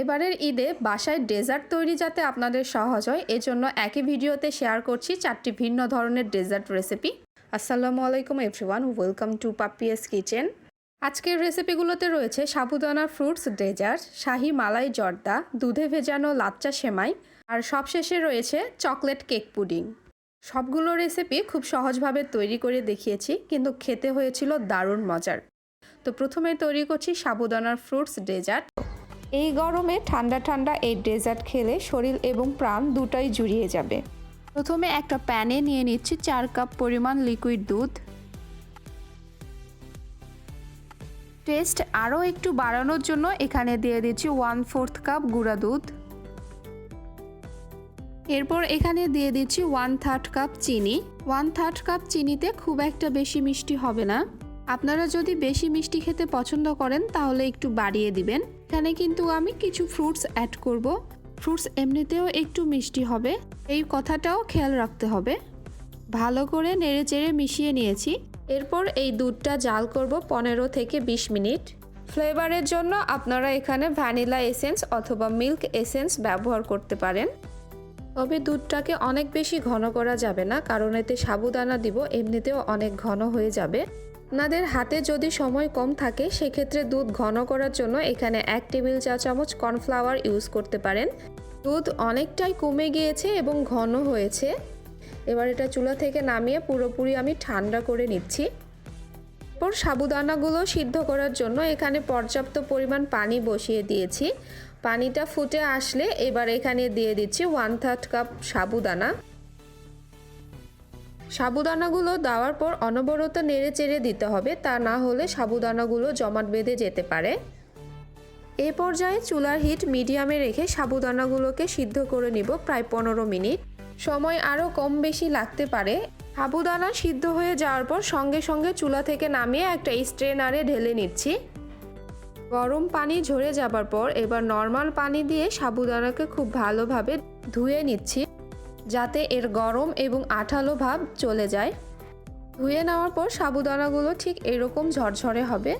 এবারের ঈদে বাসায় ডেজার্ট তৈরি যাতে আপনাদের সহজ হয়, এজন্য একই ভিডিওতে শেয়ার করছি চারটি ভিন্ন ধরনের ডেজার্ট রেসিপি। আসসালামু আলাইকুম everyone, welcome to Papiya's kitchen. আজকের রেসিপিগুলোতে রয়েছে সাবুদানা ফ্রুটস ডেজার্ট, শাহি মালাই জর্দা, দুধে ভেজানো লাচ্চা সেমাই, আর সবশেষে রয়েছে চকলেট কেক পুডিং। সবগুলো রেসিপি খুব সহজভাবে তৈরি করে দেখিয়েছি, কিন্তু খেতে হয়েছিল দারুণ মজার। তো প্রথমে তৈরি করছি সাবুদানার ফ্রুটস ডেজার্ট। এই গরমে ঠান্ডা ঠান্ডা এই ডেজার্ট খেলে শরীর এবং প্রাণ দুটাই জুড়িয়ে যাবে। প্রথমে একটা প্যানে নিয়ে নিচ্ছি চার কাপ পরিমাণ লিকুইড দুধ। টেস্ট আরও একটু বাড়ানোর জন্য এখানে দিয়ে দিচ্ছি ওয়ান ফোর্থ কাপ গুঁড়া দুধ। এরপর এখানে দিয়ে দিচ্ছি ওয়ান থার্ড কাপ চিনি। ওয়ান থার্ড কাপ চিনিতে খুব একটা বেশি মিষ্টি হবে না। আপনারা যদি বেশি মিষ্টি খেতে পছন্দ করেন তাহলে একটু বাড়িয়ে দিবেন। এখানে কিন্তু আমি কিছু ফ্রুটস অ্যাড করব। ফ্রুটস এমনিতেও একটু মিষ্টি হবে। এই কথাটাও খেয়াল রাখতে হবে। ভালো করে নেড়ে চেড়ে মিশিয়ে নিয়েছি। এরপর এই দুধটা জাল করব পনেরো থেকে বিশ মিনিট। ফ্লেভারের জন্য আপনারা এখানে ভ্যানিলা এসেন্স অথবা মিল্ক এসেন্স ব্যবহার করতে পারেন। তবে দুধটাকে অনেক বেশি ঘন করা যাবে না, কারণ এতে সাবুদানা দিব, এমনিতেও অনেক ঘন হয়ে যাবে। আপনাদের হাতে যদি সময় কম থাকে, সেক্ষেত্রে দুধ ঘন করার জন্য এখানে এক টেবিল চা চামচ কর্নফ্লাওয়ার ইউজ করতে পারেন। দুধ অনেকটাই কমে গিয়েছে এবং ঘন হয়েছে। এবার এটা চুলা থেকে নামিয়ে পুরোপুরি আমি ঠান্ডা করে নিচ্ছি। এরপর সাবুদানাগুলো সিদ্ধ করার জন্য এখানে পর্যাপ্ত পরিমাণ পানি বসিয়ে দিয়েছি। পানিটা ফুটে আসলে এবার এখানে দিয়ে দিচ্ছি ওয়ান থার্ড কাপ সাবুদানা। সাবুদানাগুলো দেওয়ার পর অনবরত নেড়ে চেড়ে দিতে হবে, তা না হলে সাবুদানাগুলো জমাট বেঁধে যেতে পারে। এ পর্যায়ে চুলার হিট মিডিয়ামে রেখে সাবুদানাগুলোকে সিদ্ধ করে নিব প্রায় পনেরো মিনিট। সময় আরও কম বেশি লাগতে পারে। সাবুদানা সিদ্ধ হয়ে যাওয়ার পর সঙ্গে সঙ্গে চুলা থেকে নামিয়ে একটা স্ট্রেনারে ঢেলে নিচ্ছি। গরম পানি ঝরে যাবার পর এবার নর্মাল পানি দিয়ে সাবুদানাকে খুব ভালোভাবে ধুয়ে নিচ্ছি। যাতে এর গরম এবং আঠালো ভাব চলে যায়। ধুয়ে নেওয়ার পর সাবুদানাগুলো ঠিক এরকম ঝরঝরে হবে।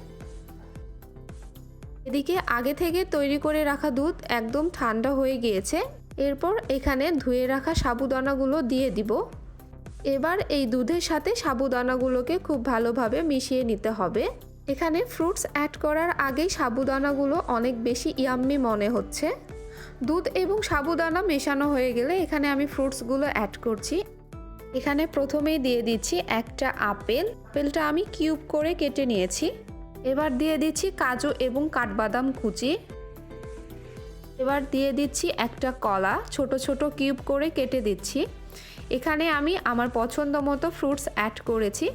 এদিকে আগে থেকে তৈরি করে রাখা দুধ একদম ঠান্ডা হয়ে গিয়েছে। এরপর এখানে ধুয়ে রাখা সাবুদানাগুলো দিয়ে দিব। এবার এই দুধের সাথে সাবুদানাগুলোকে খুব ভালোভাবে মিশিয়ে নিতে হবে। এখানে ফ্রুটস অ্যাড করার আগেই সাবুদানাগুলো অনেক বেশি ইয়াম্মি মনে হচ্ছে। দুধ এবং সাবুদানা মেশানো হয়ে গেলে এখানে আমি ফ্রুটসগুলো অ্যাড করছি। এখানে প্রথমেই দিয়ে দিচ্ছি একটা আপেল। আপেলটা আমি কিউব করে কেটে নিয়েছি। এবার দিয়ে দিচ্ছি কাজু এবং কাঠবাদাম কুচি। এবার দিয়ে দিচ্ছি একটা কলা, ছোট ছোট কিউব করে কেটে দিচ্ছি। এখানে আমি আমার পছন্দ মতো ফ্রুটস অ্যাড করেছি।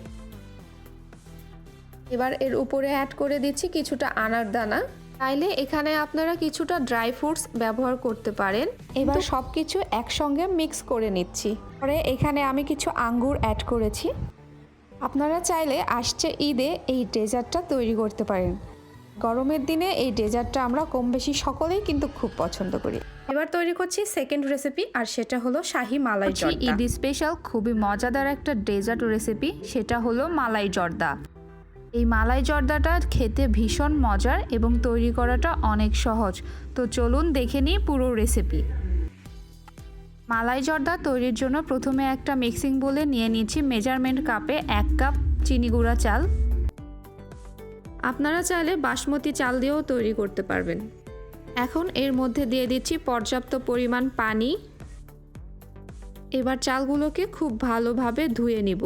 এবার এর উপরে অ্যাড করে দিচ্ছি কিছুটা আনার দানা চাইলে এখানে আপনারা কিছুটা ড্রাই ফ্রুটস ব্যবহার করতে পারেন। এবার সব কিছু একসঙ্গে মিক্স করে নিচ্ছি। পরে এখানে আমি কিছু আঙ্গুর অ্যাড করেছি। আপনারা চাইলে আসছে ঈদে এই ডেজার্টটা তৈরি করতে পারেন। গরমের দিনে এই ডেজার্টটা আমরা কম বেশি সকলেই কিন্তু খুব পছন্দ করি। এবার তৈরি করছি সেকেন্ড রেসিপি আর সেটা হলো শাহি মালাই জর্দা। ঈদ স্পেশাল খুবই মজাদার একটা ডেজার্ট রেসিপি সেটা হলো মালাই জর্দা। এই মালাই জর্দাটা খেতে ভীষণ মজার এবং তৈরি করাটা অনেক সহজ। তো চলুন দেখে নিই পুরো রেসিপি মালাই জর্দা তৈরির জন্য প্রথমে একটা মিক্সিং বলে নিয়ে নিচ্ছি মেজারমেন্ট কাপে এক কাপ চিনি গুঁড়া চাল। আপনারা চাইলে বাসমতি চাল দিয়েও তৈরি করতে পারবেন। এখন এর মধ্যে দিয়ে দিচ্ছি পর্যাপ্ত পরিমাণ পানি। এবার চালগুলোকে খুব ভালোভাবে ধুয়ে নিব।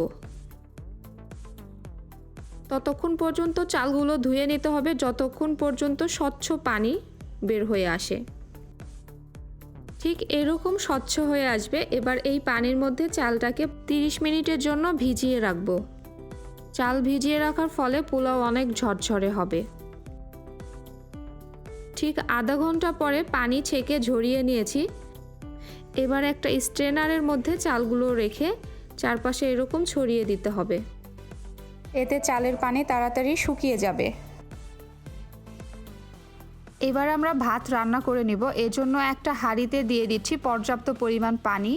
ততক্ষণ পর্যন্ত চালগুলো ধুয়ে নিতে হবে, যতক্ষণ পর্যন্ত স্বচ্ছ পানি বের হয়ে আসে। ঠিক এরকম স্বচ্ছ হয়ে আসবে, এবার এই পানির মধ্যে চালটাকে 30 মিনিটের জন্য ভিজিয়ে রাখব। চাল ভিজিয়ে রাখার ফলে পোলাও অনেক ঝরঝরে হবে। ঠিক আধা ঘণ্টা পরে পানি ছেঁকে ঝরিয়ে নিয়েছি। এবার একটা স্ট্রেনারের মধ্যে চালগুলো রেখে চারপাশে এরকম ছড়িয়ে দিতে হবে। এতে চালের পানি তাড়াতাড়ি শুকিয়ে যাবে। এবার আমরা ভাত রান্না করে নিব। এজন্য একটা হাঁড়িতে দিয়ে দিচ্ছি পর্যাপ্ত পরিমাণ পানি।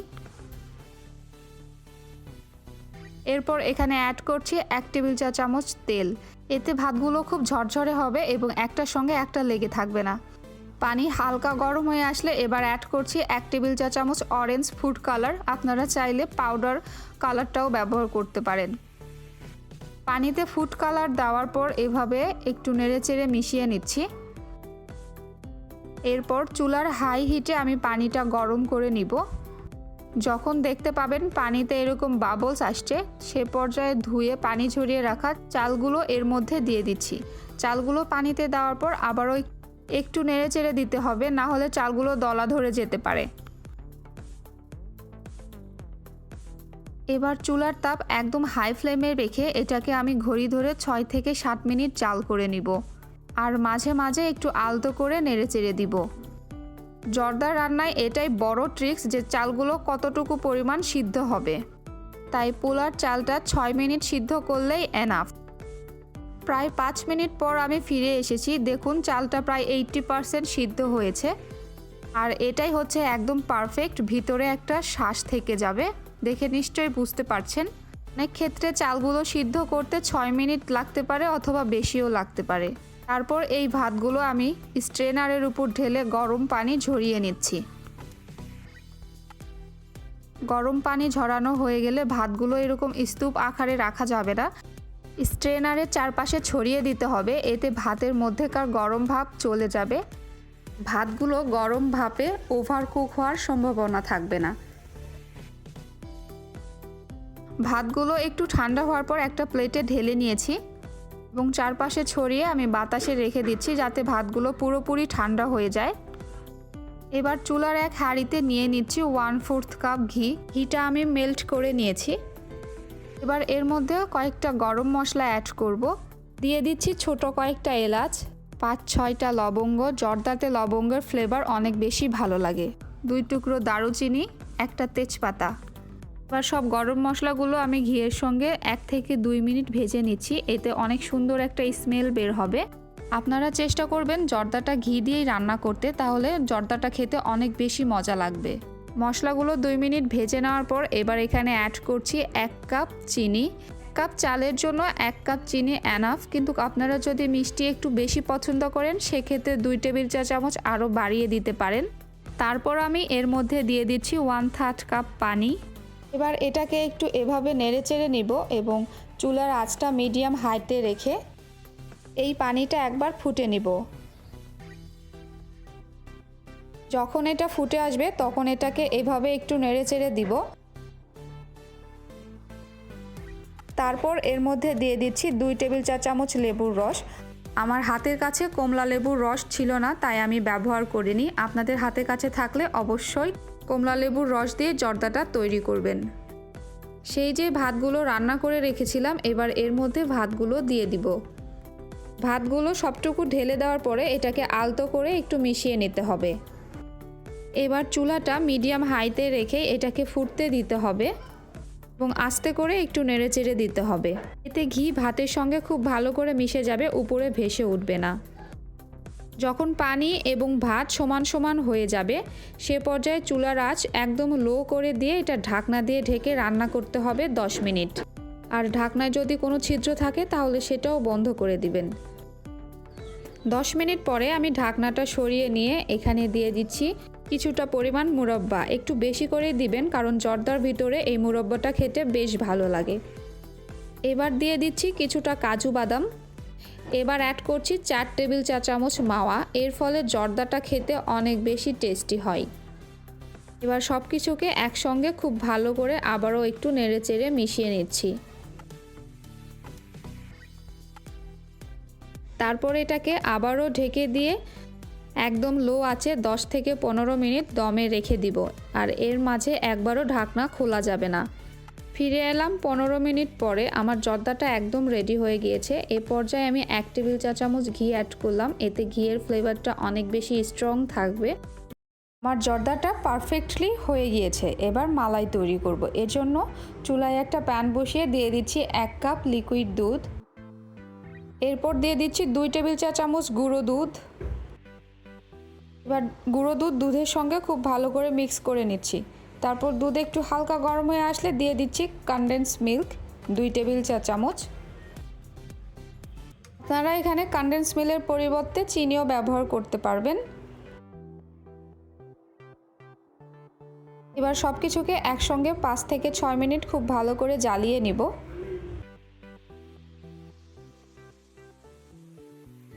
এরপর এখানে অ্যাড করছি এক টেবিল চা চামচ তেল। এতে ভাতগুলো খুব ঝরঝরে হবে এবং একটার সঙ্গে একটা লেগে থাকবে না। পানি হালকা গরম হয়ে আসলে এবার অ্যাড করছি এক টেবিল চা চামচ অরেঞ্জ ফুড কালার আপনারা চাইলে পাউডার কালারটাও ব্যবহার করতে পারেন। পানিতে ফুড কালার দেওয়ার পর এভাবে একটু নেড়েচেড়ে মিশিয়ে নিচ্ছি। এরপর চুলার হাই হিটে আমি পানিটা গরম করে নিব। যখন দেখতে পাবেন পানিতে এরকম বাবলস আসছে, সে পর্যায়ে ধুয়ে পানি ঝরিয়ে রাখা চালগুলো এর মধ্যে দিয়ে দিচ্ছি। চালগুলো পানিতে দেওয়ার পর আবারও একটু নেড়ে চেড়ে দিতে হবে, না হলে চালগুলো দলা ধরে যেতে পারে। এবার চুলার তাপ একদম হাই ফ্লেমে রেখে এটাকে আমি ঘড়ি ধরে ছয় থেকে সাত মিনিট চাল করে নিব। আর মাঝে মাঝে একটু আলতো করে নেড়ে চেড়ে দিব। জর্দার রান্নায় এটাই বড় ট্রিক্স যে চালগুলো কতটুকু পরিমাণ সিদ্ধ হবে। তাই পোলার চালটা ছয় মিনিট সিদ্ধ করলেই এনাফ প্রায় পাঁচ মিনিট পর আমি ফিরে এসেছি। দেখুন, চালটা প্রায় এইট্টি পারসেন্ট সিদ্ধ হয়েছে। আর এটাই হচ্ছে একদম পারফেক্ট ভিতরে একটা শ্বাস থেকে যাবে। দেখে নিশ্চয়ই বুঝতে পারছেন। অনেক ক্ষেত্রে চালগুলো সিদ্ধ করতে ছয় মিনিট লাগতে পারে অথবা বেশিও লাগতে পারে। তারপর এই ভাতগুলো আমি স্ট্রেনারের উপর ঢেলে গরম পানি ঝরিয়ে নিচ্ছি। গরম পানি ঝরানো হয়ে গেলে ভাতগুলো এরকম স্তূপ আকারে রাখা যাবে না। স্ট্রেনারের চারপাশে ছড়িয়ে দিতে হবে, এতে ভাতের মধ্যেকার গরম ভাব চলে যাবে। ভাতগুলো গরম ভাপে ওভার কুক হওয়ার সম্ভাবনা থাকবে না। ভাতগুলো একটু ঠান্ডা হওয়ার পর একটা প্লেটে ঢেলে নিয়েছি এবং চারপাশে ছড়িয়ে আমি বাতাসে রেখে দিচ্ছি যাতে ভাতগুলো পুরোপুরি ঠান্ডা হয়ে যায়। এবার চুলার এক হাঁড়িতে নিয়ে নিচ্ছি ওয়ান ফোর্থ কাপ ঘি। ঘিটা আমি মেল্ট করে নিয়েছি। এবার এর মধ্যে কয়েকটা গরম মশলা অ্যাড করব। দিয়ে দিচ্ছি ছোট কয়েকটা এলাচ, পাঁচ ছয়টা লবঙ্গ, জর্দাতে লবঙ্গের ফ্লেভার অনেক বেশি ভালো লাগে। দুই টুকরো দারুচিনি, একটা তেজপাতা। এবার সব গরম মশলাগুলো আমি ঘিয়ের সঙ্গে এক থেকে দুই মিনিট ভেজে নিচ্ছি। এতে অনেক সুন্দর একটা স্মেল বের হবে। আপনারা চেষ্টা করবেন জর্দাটা ঘি দিয়েই রান্না করতে, তাহলে জর্দাটা খেতে অনেক বেশি মজা লাগবে। মশলাগুলো দুই মিনিট ভেজে নেওয়ার পর এবার এখানে অ্যাড করছি এক কাপ চিনি। কাপ চালের জন্য এক কাপ চিনি অ্যানাফ কিন্তু আপনারা যদি মিষ্টি একটু বেশি পছন্দ করেন, সেক্ষেত্রে দুই টেবিল চা চামচ আরও বাড়িয়ে দিতে পারেন। তারপর আমি এর মধ্যে দিয়ে দিচ্ছি ওয়ান থার্ড কাপ পানি। এবার এটাকে একটু এভাবে নেড়ে চেড়ে নিব এবং চুলার আঁচটা মিডিয়াম হাইটে রেখে এই পানিটা একবার ফুটে নিব। যখন এটা ফুটে আসবে, তখন এটাকে এভাবে একটু নেড়ে চেড়ে দিব। তারপর এর মধ্যে দিয়ে দিচ্ছি দুই টেবিল চা চামচ লেবুর রস। আমার হাতের কাছে কমলা লেবুর রস ছিল না, তাই আমি ব্যবহার করিনি। আপনাদের হাতের কাছে থাকলে অবশ্যই কমলা লেবুর রস দিয়ে জর্দাটা তৈরি করবেন। সেই যে ভাতগুলো রান্না করে রেখেছিলাম, এবার এর মধ্যে ভাতগুলো দিয়ে দিব। ভাতগুলো সবটুকু ঢেলে দেওয়ার পরে এটাকে আলতো করে একটু মিশিয়ে নিতে হবে। এবার চুলাটা মিডিয়াম হাইতে রেখে এটাকে ফুটতে দিতে হবে এবং আস্তে করে একটু নেড়েচেড়ে দিতে হবে। এতে ঘি ভাতের সঙ্গে খুব ভালো করে মিশে যাবে, উপরে ভেসে উঠবে না। যখন পানি এবং ভাত সমান সমান হয়ে যাবে, সে পর্যায়ে চুলার আঁচ একদম লো করে দিয়ে এটা ঢাকনা দিয়ে ঢেকে রান্না করতে হবে 10 মিনিট। আর ঢাকনায় যদি কোনো ছিদ্র থাকে, তাহলে সেটাও বন্ধ করে দিবেন। 10 মিনিট পরে আমি ঢাকনাটা সরিয়ে নিয়ে এখানে দিয়ে দিচ্ছি কিছুটা পরিমাণ মুরব্বা। একটু বেশি করে দিবেন, কারণ জর্দার ভিতরে এই মুরব্বাটা খেতে বেশ ভালো লাগে। এবার দিয়ে দিচ্ছি কিছুটা কাজু বাদাম। এবার অ্যাড করছি চার টেবিল চা চামচ মাওয়া। এর ফলে জর্দাটা খেতে অনেক বেশি টেস্টি হয়। এবার সব কিছুকে একসঙ্গে খুব ভালো করে আবারও একটু নেড়ে চেড়ে মিশিয়ে নিচ্ছি। তারপর এটাকে আবারও ঢেকে দিয়ে একদম লো আছে 10 থেকে পনেরো মিনিট দমে রেখে দিব। আর এর মাঝে একবারও ঢাকনা খোলা যাবে না। ফিরে এলাম পনেরো মিনিট পরে। আমার জর্দাটা একদম রেডি হয়ে গিয়েছে। এ পর্যায়ে আমি এক টেবিল চা চামচ ঘি অ্যাড করলাম। এতে ঘিয়ের ফ্লেভারটা অনেক বেশি স্ট্রং থাকবে। আমার জর্দাটা পারফেক্টলি হয়ে গিয়েছে। এবার মালাই তৈরি করব। এজন্য চুলায় একটা প্যান বসিয়ে দিয়ে দিচ্ছি এক কাপ লিকুইড দুধ। এরপর দিয়ে দিচ্ছি দুই টেবিল চা চামচ গুঁড়ো দুধ। এবার গুঁড়ো দুধ দুধের সঙ্গে খুব ভালো করে মিক্স করে নিচ্ছি। তারপর দুধ একটু হালকা গরম হয়ে আসলে দিয়ে দিচ্ছি কনডেন্স মিল্ক দুই টেবিল চা চামচ। আপনারা এখানে কনডেন্স মিলের পরিবর্তে চিনিও ব্যবহার করতে পারবেন। এবার সব কিছুকে একসঙ্গে পাঁচ থেকে ছয় মিনিট খুব ভালো করে জ্বালিয়ে নিব।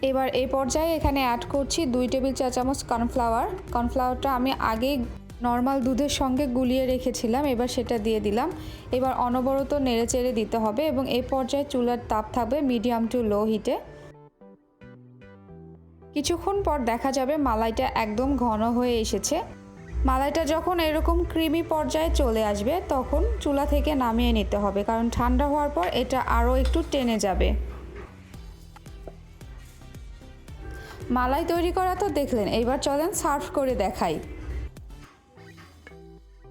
এবার এই পর্যায়ে এখানে অ্যাড করছি দুই টেবিল চা চামচ কর্নফ্লাওয়ার কর্নফ্লাওয়ারটা আমি আগেই নর্মাল দুধের সঙ্গে গুলিয়ে রেখেছিলাম, এবার সেটা দিয়ে দিলাম। এবার অনবরত নেড়ে চেড়ে দিতে হবে এবং এই পর্যায়ে চুলার তাপ থাকবে মিডিয়াম টু লো হিটে কিছুক্ষণ পর দেখা যাবে মালাইটা একদম ঘন হয়ে এসেছে। মালাইটা যখন এরকম ক্রিমি পর্যায়ে চলে আসবে, তখন চুলা থেকে নামিয়ে নিতে হবে, কারণ ঠান্ডা হওয়ার পর এটা আরও একটু টেনে যাবে। মালাই তৈরি করা তো দেখলেন, এবার চলেন সার্ভ করে দেখাই।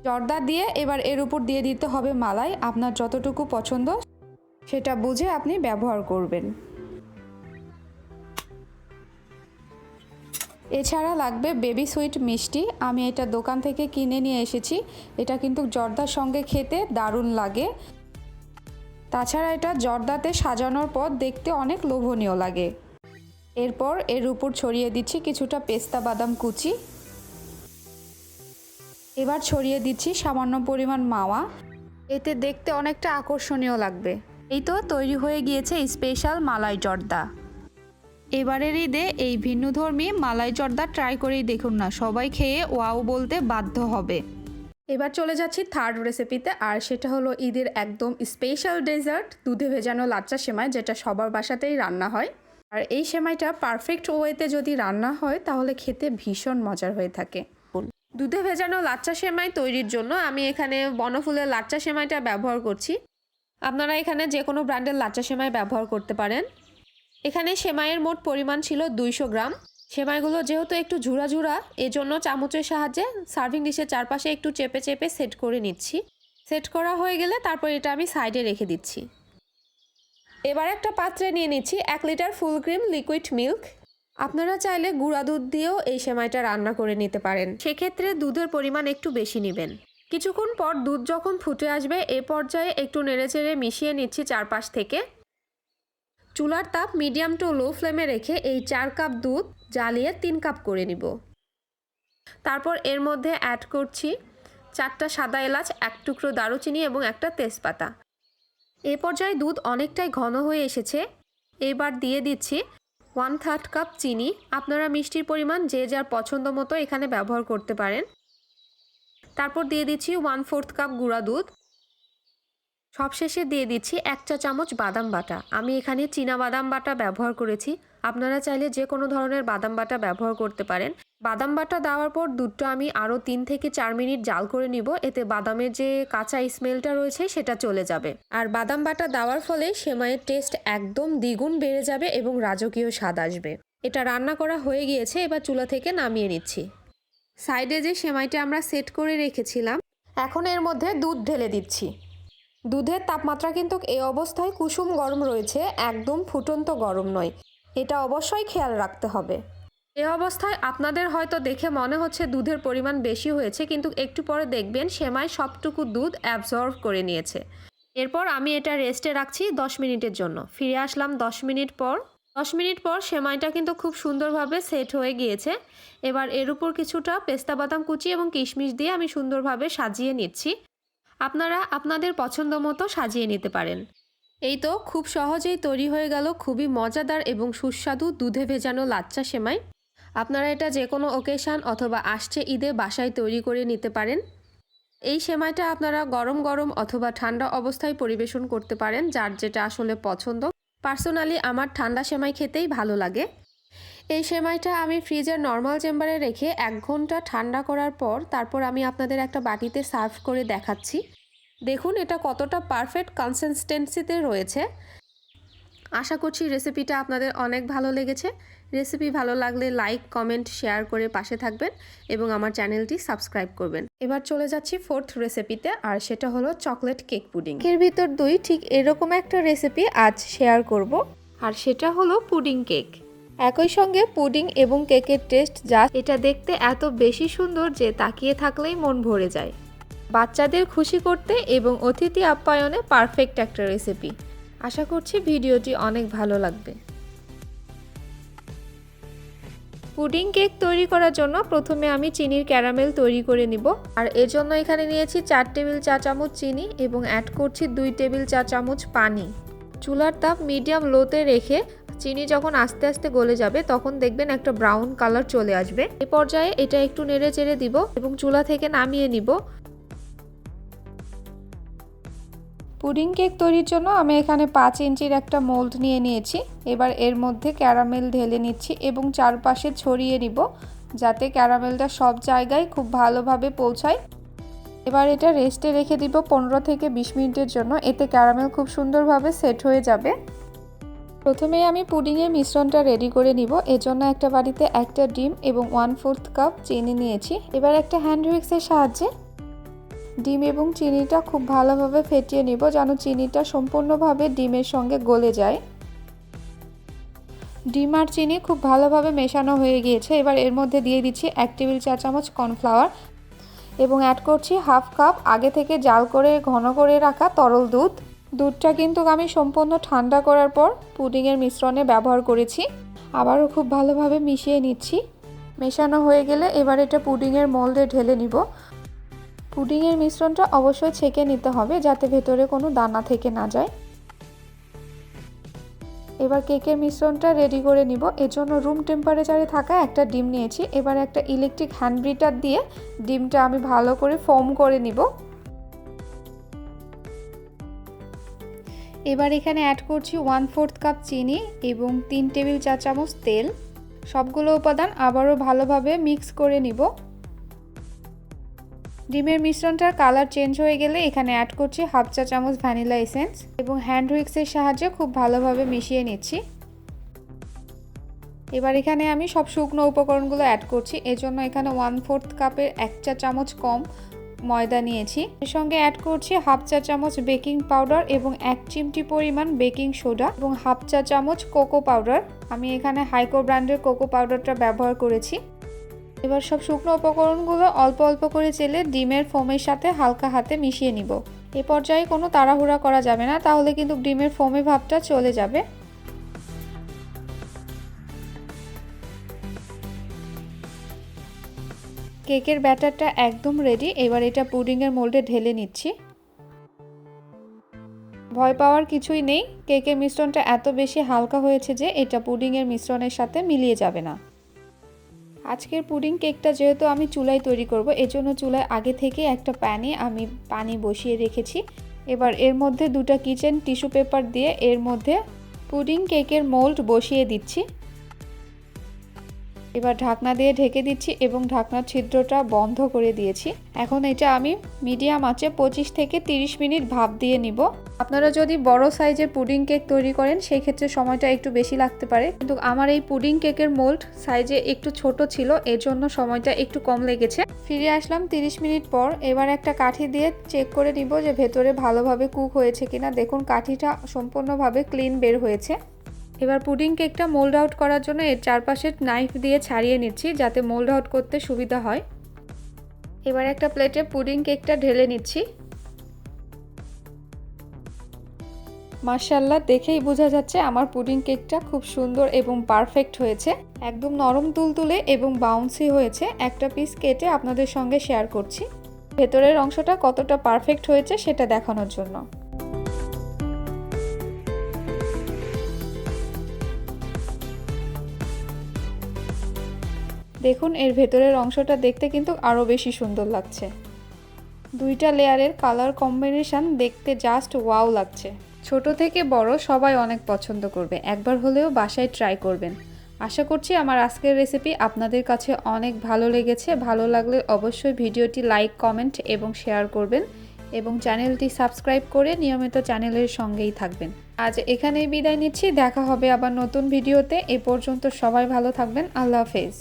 জর্দা দিয়ে এবার এর উপর দিয়ে দিতে হবে মালাই। আপনার যতটুকু পছন্দ সেটা বুঝে আপনি ব্যবহার করবেন। এছাড়া লাগবে বেবি সুইট মিষ্টি। আমি এটা দোকান থেকে কিনে নিয়ে এসেছি। এটা কিন্তু জর্দার সঙ্গে খেতে দারুণ লাগে। তাছাড়া এটা জর্দাতে সাজানোর পর দেখতে অনেক লোভনীয় লাগে। এরপর এর উপর ছড়িয়ে দিচ্ছি কিছুটা পেস্তা বাদাম কুচি। এবার ছড়িয়ে দিচ্ছি সামান্য পরিমাণ মাওয়া। এতে দেখতে অনেকটা আকর্ষণীয় লাগবে। এই তো তৈরি হয়ে গিয়েছে স্পেশাল মালাই জর্দা। এবারের ঈদে এই ভিন্নধর্মী মালাই জর্দা ট্রাই করেই দেখুন না, সবাই খেয়ে ওয়াও বলতে বাধ্য হবে। এবার চলে যাচ্ছি থার্ড রেসিপিতে আর সেটা হলো ঈদের একদম স্পেশাল ডেজার্ট দুধে ভেজানো লাচ্চা সেমাই, যেটা সবার বাসাতেই রান্না হয়। আর এই সেমাইটা পারফেক্ট ওয়েতে যদি রান্না হয়, তাহলে খেতে ভীষণ মজার হয়ে থাকে। দুধে ভেজানো লাচ্চা সেমাই তৈরির জন্য আমি এখানে বনফুলের লাচ্চা সেমাইটা ব্যবহার করছি। আপনারা এখানে যে কোনো ব্র্যান্ডের লাচ্চা সেমাই ব্যবহার করতে পারেন। এখানে সেমাইয়ের মোট পরিমাণ ছিল দুইশো গ্রাম। সেমাইগুলো যেহেতু একটু ঝুরা ঝুরা এজন্য চামচের সাহায্যে সার্ভিং ডিশের চারপাশে একটু চেপে চেপে সেট করে নিচ্ছি। সেট করা হয়ে গেলে তারপর এটা আমি সাইডে রেখে দিচ্ছি। এবার একটা পাত্রে নিয়ে নিচ্ছি এক litre full cream liquid milk. আপনারা চাইলে গুঁড়া দুধ দিয়েও এই সেমাইটা রান্না করে নিতে পারেন। সেক্ষেত্রে দুধের পরিমাণ একটু বেশি নেবেন। কিছুক্ষণ পর দুধ যখন ফুটে আসবে, এ পর্যায়ে একটু নেড়েচেড়ে মিশিয়ে নিচ্ছি চারপাশ থেকে। চুলার তাপ মিডিয়াম টু লো ফ্লেমে রেখে এই চার কাপ দুধ জ্বালিয়ে তিন কাপ করে নিব। তারপর এর মধ্যে অ্যাড করছি চারটা সাদা এলাচ, এক টুকরো দারুচিনি এবং একটা তেজপাতা। এ পর্যায়ে দুধ অনেকটাই ঘন হয়ে এসেছে। এবার দিয়ে দিচ্ছি ওয়ান থার্ড কাপ চিনি। আপনারা মিষ্টির পরিমাণ যে যার পছন্দ মতো এখানে ব্যবহার করতে পারেন। তারপর দিয়ে দিচ্ছি ওয়ান ফোর্থ কাপ গুঁড়া দুধ। সবশেষে দিয়ে দিচ্ছি এক চা চামচ বাদাম বাটা। আমি এখানে চীনা বাদাম বাটা ব্যবহার করেছি। আপনারা চাইলে যে কোনো ধরনের বাদাম বাটা ব্যবহার করতে পারেন। বাদাম বাটা দেওয়ার পর দুধটা আমি আরও তিন থেকে চার মিনিট জাল করে নিব, এতে বাদামের যে কাঁচা স্মেলটা রয়েছে সেটা চলে যাবে। আর বাদাম বাটা দেওয়ার ফলে সেমাইয়ের টেস্ট একদম দ্বিগুণ বেড়ে যাবে এবং রাজকীয় স্বাদ আসবে। এটা রান্না করা হয়ে গিয়েছে, এবার চুলা থেকে নামিয়ে নিচ্ছি। সাইডে যে সেমাইটা আমরা সেট করে রেখেছিলাম, এখন এর মধ্যে দুধ ঢেলে দিচ্ছি। দুধের তাপমাত্রা কিন্তু এ অবস্থায় কুসুম গরম রয়েছে, একদম ফুটন্ত গরম নয়। এটা অবশ্যই খেয়াল রাখতে হবে। এ অবস্থায় আপনাদের হয়তো দেখে মনে হচ্ছে দুধের পরিমাণ বেশি হয়েছে, কিন্তু একটু পরে দেখবেন সেমাই সবটুকু দুধ অ্যাবজর্ভ করে নিয়েছে। এরপর আমি এটা রেস্টে রাখছি দশ মিনিটের জন্য। ফিরে আসলাম দশ মিনিট পর। দশ মিনিট পর সেমাইটা কিন্তু খুব সুন্দরভাবে সেট হয়ে গিয়েছে। এবার এর উপর কিছুটা পেস্তা বাদাম কুচি এবং কিশমিশ দিয়ে আমি সুন্দরভাবে সাজিয়ে নিচ্ছি। আপনারা আপনাদের পছন্দ মতো সাজিয়ে নিতে পারেন। এই তো খুব সহজেই তৈরি হয়ে গেল খুবই মজাদার এবং সুস্বাদু দুধে ভেজানো লাচ্চা সেমাই। আপনারা এটা যে কোনো ওকেশান অথবা আসছে ঈদে বাসায় তৈরি করে নিতে পারেন। এই সেমাইটা আপনারা গরম গরম অথবা ঠান্ডা অবস্থায় পরিবেশন করতে পারেন, যার যেটা আসলে পছন্দ। পার্সোনালি আমার ঠান্ডা সেমাই খেতেই ভালো লাগে। এই সেমাইটা আমি ফ্রিজের নর্মাল চেম্বারে রেখে এক ঘণ্টা ঠান্ডা করার পর তারপর আমি আপনাদের একটা বাটিতে সার্ভ করে দেখাচ্ছি। দেখুন এটা কতটা পারফেক্ট কনসিস্টেন্সিতে রয়েছে। আশা করছি রেসিপিটা আপনাদের অনেক ভালো লেগেছে। রেসিপি ভালো লাগলে লাইক, কমেন্ট, শেয়ার করে পাশে থাকবেন এবং আমার চ্যানেলটি সাবস্ক্রাইব করবেন। এবার চলে যাচ্ছি ফোর্থ রেসিপিতে আর সেটা হলো চকলেট কেক পুডিং এর ভিতর দুই ঠিক এরকম একটা রেসিপি আজ শেয়ার করব। আর সেটা হলো পুডিং কেক একই সঙ্গে পুডিং এবং কেকের টেস্ট যা এটা দেখতে এত বেশি সুন্দর যে তাকিয়ে থাকলেই মন ভরে যায়। বাচ্চাদের খুশি করতে এবং অতিথি আপ্যায়নে পারফেক্ট একটা রেসিপি আশা করছি ভিডিওটি অনেক ভালো লাগবে। পুডিং কেক তৈরি করার জন্য প্রথমে আমি চিনির ক্যারামেল তৈরি করে নিব। আর এর জন্য এখানে নিয়েছি চার টেবিল চা চামচ চিনি এবং অ্যাড করছি দুই টেবিল চা চামচ পানি। চুলার তাপ মিডিয়াম লোতে রেখে চিনি যখন আস্তে আস্তে গলে যাবে তখন দেখবেন একটা ব্রাউন কালার চলে আসবে। এ পর্যায়ে এটা একটু নেড়ে চেড়ে দিব এবং চুলা থেকে নামিয়ে নিব। পুডিং কেক তৈরির জন্য আমি এখানে পাঁচ ইঞ্চির একটা মোল্ড নিয়ে নিয়েছি। এবার এর মধ্যে ক্যারামেল ঢেলে নিচ্ছি এবং চারপাশে ছড়িয়ে নিব যাতে ক্যারামেলটা সব জায়গায় খুব ভালোভাবে পৌঁছায়। এবার এটা রেস্টে রেখে দিব পনেরো থেকে বিশ মিনিটের জন্য। এতে ক্যারামেল খুব সুন্দরভাবে সেট হয়ে যাবে। প্রথমে আমি পুডিংয়ের মিশ্রণটা রেডি করে নিব। এজন্য একটা বাড়িতে একটা ডিম এবং ওয়ান ফোর্থ কাপ চিনি নিয়েছি। এবার একটা হ্যান্ড উইক্সের সাহায্যে ডিম এবং চিনিটা খুব ভালোভাবে ফেটিয়ে নিব যেন চিনিটা সম্পূর্ণভাবে ডিমের সঙ্গে গলে যায়। ডিম আর চিনি খুব ভালোভাবে মেশানো হয়ে গিয়েছে। এবার এর মধ্যে দিয়ে দিচ্ছি এক টেবিল চা চামচ কর্নফ্লাওয়ার এবং অ্যাড করছি হাফ কাপ আগে থেকে জাল করে ঘন করে রাখা তরল দুধ। দুধটা কিন্তু আমি সম্পূর্ণ ঠান্ডা করার পর পুডিংয়ের মিশ্রণে ব্যবহার করেছি। আবারও খুব ভালোভাবে মিশিয়ে নিচ্ছি। মেশানো হয়ে গেলে এবার এটা পুডিংয়ের মোল্ডে ঢেলে নিব। পুডিংয়ের মিশ্রণটা অবশ্যই ছেঁকে নিতে হবে যাতে ভেতরে কোনো দানা থেকে না যায়। এবার কেকের মিশ্রণটা রেডি করে নিব। এজন্য রুম টেম্পারেচারে থাকা একটা ডিম নিয়েছি। এবার একটা ইলেকট্রিক হ্যান্ড ব্রিটার দিয়ে ডিমটা আমি ভালো করে ফোম করে নিব। এবার এখানে অ্যাড করছি ওয়ান ফোর্থ কাপ চিনি এবং তিন টেবিল চা চামচ তেল। সবগুলো উপাদান আবারও ভালোভাবে মিক্স করে নিব। ডিমের মিশ্রণটার কালার চেঞ্জ হয়ে গেলে এখানে অ্যাড করছি হাফ চা চামচ ভ্যানিলা এসেন্স এবং হ্যান্ড উইক্সের সাহায্যে খুব ভালোভাবে মিশিয়ে নিচ্ছি। এবার এখানে আমি সব শুকনো উপকরণগুলো অ্যাড করছি। এজন্য এখানে ওয়ান ফোর্থ কাপের এক চা চামচ কম ময়দা নিয়েছি। এর সঙ্গে অ্যাড করছি হাফ চা চামচ বেকিং পাউডার এবং এক চিমটি পরিমাণ বেকিং সোডা এবং হাফ চা চামচ কোকো পাউডার আমি এখানে হাইকো ব্র্যান্ডের কোকো পাউডারটা ব্যবহার করেছি। এবার সব শুকনো উপকরণগুলো অল্প অল্প করে চেলে ডিমের ফোমের সাথে হালকা হাতে মিশিয়ে নিব। এ পর্যায়ে কোনো তাড়াহুড়া করা যাবে না, তাহলে কিন্তু ডিমের ফোমে ভাবটা চলে যাবে। কেকের ব্যাটারটা একদম রেডি এবার এটা পুডিংয়ের মোল্ডে ঢেলে নিচ্ছি। ভয় পাওয়ার কিছুই নেই, কেকের মিশ্রণটা এত বেশি হালকা হয়েছে যে এটা পুডিংয়ের মিশ্রণের সাথে মিলিয়ে যাবে না। আজকের পুডিং কেকটা যেহেতু আমি চুলায় তৈরি করব, এজন্য চুলায় আগে থেকে একটা প্যানে আমি পানি বসিয়ে রেখেছি। এবার এর মধ্যে দুটা কিচেন টিস্যু পেপার দিয়ে এর মধ্যে পুডিং কেকের মোল্ড বসিয়ে দিচ্ছি। এবার ঢাকনা দিয়ে ঢেকে দিচ্ছি এবং ঢাকনার ছিদ্রটা বন্ধ করে দিয়েছি। এখন এটা আমি মিডিয়াম আঁচে পঁচিশ থেকে তিরিশ মিনিট ভাপ দিয়ে নিব। আপনারা যদি বড় সাইজের পুডিং কেক তৈরি করেন সেই ক্ষেত্রে সময়টা একটু বেশি লাগতে পারে। কিন্তু আমার এই পুডিং কেকের মোল্ড সাইজে একটু ছোট ছিল এর জন্য সময়টা একটু কম লেগেছে। ফিরে আসলাম তিরিশ মিনিট পর। এবার একটা কাঠি দিয়ে চেক করে নিব যে ভেতরে ভালোভাবে কুক হয়েছে কিনা। দেখুন, কাঠিটা সম্পূর্ণভাবে ক্লিন বের হয়েছে। এবার পুডিং কেকটা মোল্ড আউট করার জন্য এর চারপাশে নাইফ দিয়ে ছাড়িয়ে নিচ্ছি যাতে মোল্ড আউট করতে সুবিধা হয়। এবার একটা প্লেটে পুডিং কেকটা ঢেলে নিচ্ছি। মার্শাল্লাহ দেখেই বোঝা যাচ্ছে আমার পুডিং কেকটা খুব সুন্দর এবং পারফেক্ট হয়েছে। একদম নরম তুলতুলে এবং বাউন্সি হয়েছে। একটা পিস কেটে আপনাদের সঙ্গে শেয়ার করছি। ভেতরের অংশটা কতটা পারফেক্ট হয়েছে সেটা দেখানোর জন্য। দেখুন, এর ভেতরের অংশটা দেখতে কিন্তু আরও বেশি সুন্দর লাগছে। দুইটা লেয়ারের কালার কম্বিনেশন দেখতে জাস্ট ওয়াও লাগছে। ছোট থেকে বড় সবাই অনেক পছন্দ করবে, একবার হলেও বাসায় ট্রাই করবেন। আশা করছি আমার আজকের রেসিপি আপনাদের কাছে অনেক ভালো লেগেছে। ভালো লাগলে অবশ্যই ভিডিওটি লাইক কমেন্ট এবং শেয়ার করবেন এবং চ্যানেলটি সাবস্ক্রাইব করে নিয়মিত চ্যানেলের সঙ্গেই থাকবেন। আজ এখানেই বিদায় নিচ্ছি, দেখা হবে আবার নতুন ভিডিওতে এ পর্যন্ত সবাই ভালো থাকবেন। আল্লাহ হাফেজ।